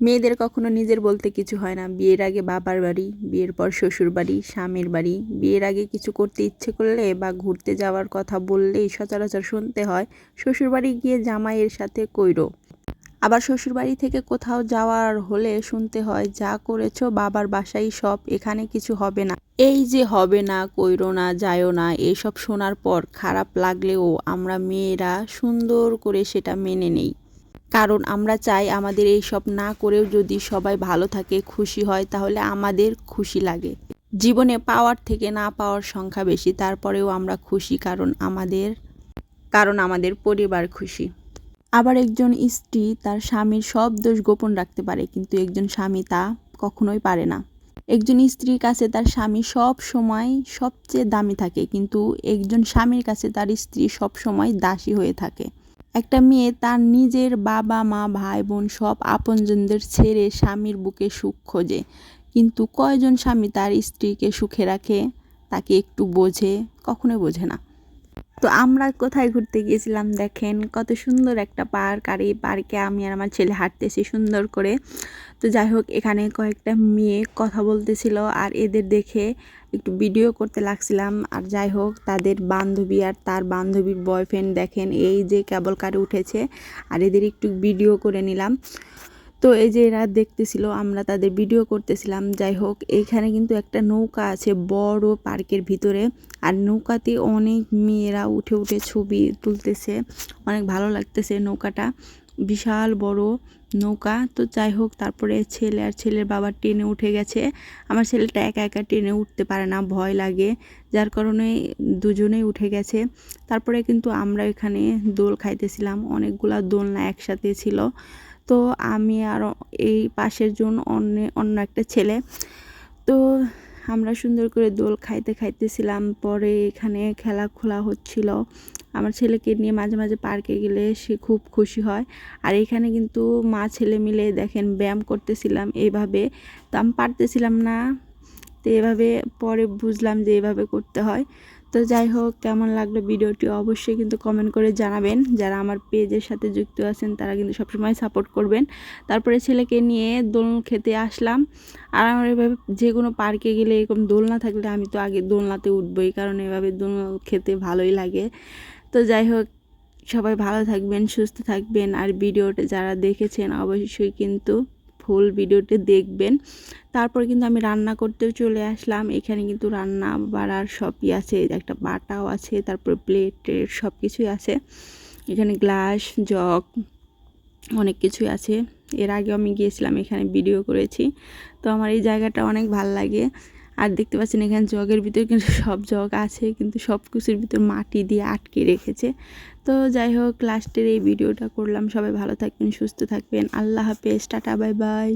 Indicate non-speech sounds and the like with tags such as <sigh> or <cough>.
মেয়েদের কখনো নিজের বলতে কিছু হয় না। বিয়ের আগে বাবার বাড়ি, বিয়ের পর শ্বশুর বাড়ি, স্বামীর বাড়ি। বিয়ের আগে কিছু করতে ইচ্ছে করলে বা ঘুরতে যাওয়ার কথা বললেই সচরাচর শুনতে হয়, শ্বশুর বাড়ি গিয়ে জামাইয়ের সাথে কইরো। আবার শ্বশুর বাড়ি থেকে কোথাও যাওয়ার হলে শুনতে হয়, যা করেছ বাবার বাসাই সব, এখানে কিছু হবে না। এই যে হবে না, কইরো না যায়ও না, এসব শোনার পর খারাপ লাগলেও আমরা মেয়েরা সুন্দর করে সেটা মেনে নেই। কারণ আমরা চাই আমাদের এই সব না করেও যদি সবাই ভালো থাকে, খুশি হয়, তাহলে আমাদের খুশি লাগে। জীবনে পাওয়ার থেকে না পাওয়ার সংখ্যা বেশি, তারপরেও আমরা খুশি কারণ আমাদের কারণ আমাদের পরিবার খুশি। আবার একজন স্ত্রী তার স্বামীর সব দোষ গোপন রাখতে পারে, কিন্তু একজন স্বামী তা কখনোই পারে না। একজন স্ত্রীর কাছে তার স্বামী সব সময় সবচেয়ে দামি থাকে, কিন্তু একজন স্বামীর কাছে তার স্ত্রী সব সময় দাসী হয়ে থাকে। একটা মেয়ে তার নিজের বাবা, মা, ভাই, বোন সব আপনজনদের ছেড়ে স্বামীর বুকে সুখ খোঁজে। কিন্তু কয়জন স্বামী তার স্ত্রীকে সুখে রাখে, তাকে একটু বোঝে, কখনোই বোঝে না। তো আমরা কোথায় ঘুরতে গিয়েছিলাম দেখেন, কত সুন্দর একটা পার্ক। আর এই পার্কে আমি আর আমার ছেলে হাঁটতেছি সুন্দর করে। তো যাই হোক, এখানে কয়েকটা মেয়ে কথা বলতেছিল আর এদের দেখে একটু ভিডিও করতে লাগছিলাম। আর যাই হোক, তাদের বান্ধবী আর তার বান্ধবীর বয়ফ্রেন্ড দেখেন, এই যে কেবল কারে উঠেছে। আর এদের একটু ভিডিও করে নিলাম। তো এই যে এরা দেখতেছিল, আমরা তাদের ভিডিও করতেছিলাম। যাই হোক, এইখানে কিন্তু একটা নৌকা আছে বড় পার্কের ভিতরে। আর নৌকাতে অনেক মেয়েরা উঠে উঠে ছবি তুলতেছে। অনেক ভালো লাগতেছে নৌকাটা। বিশাল বড় নৌকা। তো যাই হোক, তারপরে ছেলে আর ছেলের বাবা ট্রেনে উঠে গেছে। আমার ছেলেটা একা একা ট্রেনে উঠতে পারে না, ভয় লাগে। যার কারণে দুজনেই উঠে গেছে। তারপরে কিন্তু আমরা এখানে দোল খাইতেছিলাম। অনেকগুলা দোলনা একসাথে ছিল। তো আমি আর এই পাশের জন অন্য অন্য একটা ছেলে। তো আমরা সুন্দর করে দোল খাইতে খাইতেছিলাম পরে এখানে খেলা খোলা হচ্ছিল। আমার ছেলেকে নিয়ে মাঝে মাঝে পার্কে গেলে সে খুব খুশি হয়। আর এখানে কিন্তু মা ছেলে মিলে দেখেন ব্যায়াম করতেছিলাম এইভাবে তো আমি পারতেছিলাম না, তো এভাবে পরে বুঝলাম যে এভাবে করতে হয়। তো যাই হোক, কেমন লাগল ভিডিওটি অবশ্যই কিন্তু কমেন্ট করে জানাবেন। যারা আমার পেজের সাথে যুক্ত আছেন, তারা কিন্তু সবসময় সাপোর্ট করবেন। তারপরে ছেলেকে নিয়ে দোল খেতে আসলাম। আর আমার এভাবে যে কোনো পার্কে গেলে এরকম দোলনা থাকলে আমি তো আগে দোলনাতে উঠবই, কারণ এভাবে দোল খেতে ভালোই লাগে। তো যাই হোক, সবাই ভালো থাকবেন, সুস্থ থাকবেন। আর ভিডিওটা যারা দেখেছেন, অবশ্যই কিন্তু ফুল ভিডিওটি দেখবেন। তারপর কিন্তু আমি রান্না করতেও চলে আসলাম। এখানে কিন্তু রান্না বাড়ার সবই আছে। একটা বাটাও আছে, তারপর প্লেটের সব কিছুই আছে। এখানে গ্লাস, জগ, অনেক কিছুই আছে। এর আগে আমি গিয়েছিলাম, এখানে ভিডিও করেছি। তো আমার এই জায়গাটা অনেক ভালো লাগে। আর দেখতে পাচ্ছেন এখানে জগের ভিতর কিন্তু <laughs> সব জগ আছে, কিন্তু সব কিছুর ভিতর মাটি দিয়ে আটকে রেখেছে। তো যাই হোক লাস্টের এই ভিডিওটা করলাম। সবাই ভালো থাকবেন, সুস্থ থাকবেন। আল্লাহ হাফেজ। Tata, bye bye.